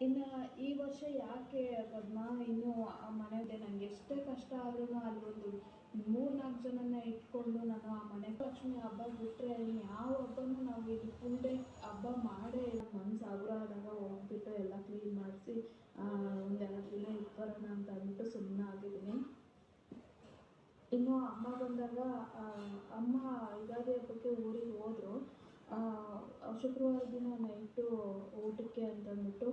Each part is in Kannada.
ಇನ್ನು ಈ ವರ್ಷ ಯಾಕೆ ಪದ್ಮ, ಇನ್ನೂ ಆ ಮನೆಯದೇ ಇದೆ ನನಗೆ ಎಷ್ಟೇ ಕಷ್ಟ ಆದ್ರೂ ಅಲ್ಲೊಂದು ಮೂರು ನಾಲ್ಕು ಜನನ ಇಟ್ಕೊಂಡು ನಾನು ಆ ಮನೆ ಲಕ್ಷ್ಮಿ ಹಬ್ಬ ಬಿಟ್ಟರೆ ಯಾವ ಹಬ್ಬನೂ ನಾವು ಇಲ್ಲಿ ಫುಲ್ ಡೇ ಹಬ್ಬ ಮಾಡೇ ಇಲ್ಲ. ಮನ್ಸು ಹಗುರ ಆದಾಗ ಹೋಗ್ಬಿಟ್ಟು ಎಲ್ಲ ಕ್ಲೀನ್ ಮಾಡಿಸಿ ಒಂದೆರಡು ದಿನ ಇಟ್ಬರೋಣ ಅಂತ ಅಂದ್ಬಿಟ್ಟು ಸುಮ್ಮನೆ ಆಗಿದ್ದೀನಿ. ಇನ್ನು ಅಮ್ಮ ಬಂದಾಗ ಅಮ್ಮ ಯುಗಾದಿ ಹಬ್ಬಕ್ಕೆ ಊರಿಗೆ ಹೋದರು. ಶುಕ್ರವಾರ ದಿನ ನೈಟು ಊಟಕ್ಕೆ ಅಂತಂದ್ಬಿಟ್ಟು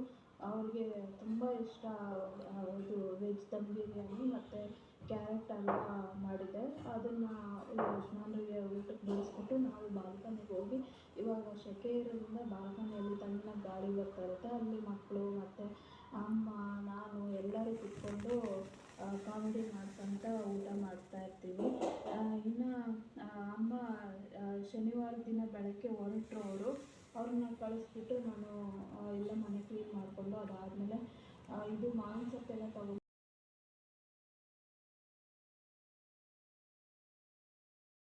ಅವ್ರಿಗೆ ತುಂಬ ಇಷ್ಟ ಇದು ವೆಜ್ ದಮ್ ಬಿರಿಯಾನಿ ಮತ್ತು ಕ್ಯಾರೆಟ್ ಹಲ್ವ ಮಾಡಿದ್ದೆ ಅದನ್ನು ಯಜಮಾನ್ರಿಗೆ ಊಟಕ್ಕೆ ಬಡಿಸ್ಬಿಟ್ಟು ನಾವು ಬಾಲ್ಕನಿಗೆ ಹೋಗಿ ಇವಾಗ ಸೆಕೆ ಇರೋದ್ರಿಂದ ಬಾಲ್ಕನಿಯಲ್ಲಿ ತಣ್ಣಗೆ ಗಾಳಿ ಬರ್ತಾ ಇರುತ್ತೆ. ಅಲ್ಲಿ ಮಕ್ಕಳು ಮತ್ತು ಅಮ್ಮ, ನಾನು ಎಲ್ಲರೂ ಕುತ್ಕೊಂಡು ಕಾಮಿಡಿ ಮಾಡ್ಕೊತ ಊಟ ಮಾಡ್ತಾ ಇರ್ತೀವಿ. ಇನ್ನು ಅಮ್ಮ ಶನಿವಾರ ದಿನ ಬೆಳಗ್ಗೆ ಹೊರಟ್ರು ಅವರು. ಅವ್ರನ್ನ ಕಳಿಸ್ಬಿಟ್ಟು ನಾನು ಎಲ್ಲ ಮನೆ ಕ್ಲೀನ್ ಮಾಡಿಕೊಂಡು ಅದಾದಮೇಲೆ ಇದು ಮಾವಿನ ಸೊಪ್ಪೆಲ್ಲ ತಗೊಂಡು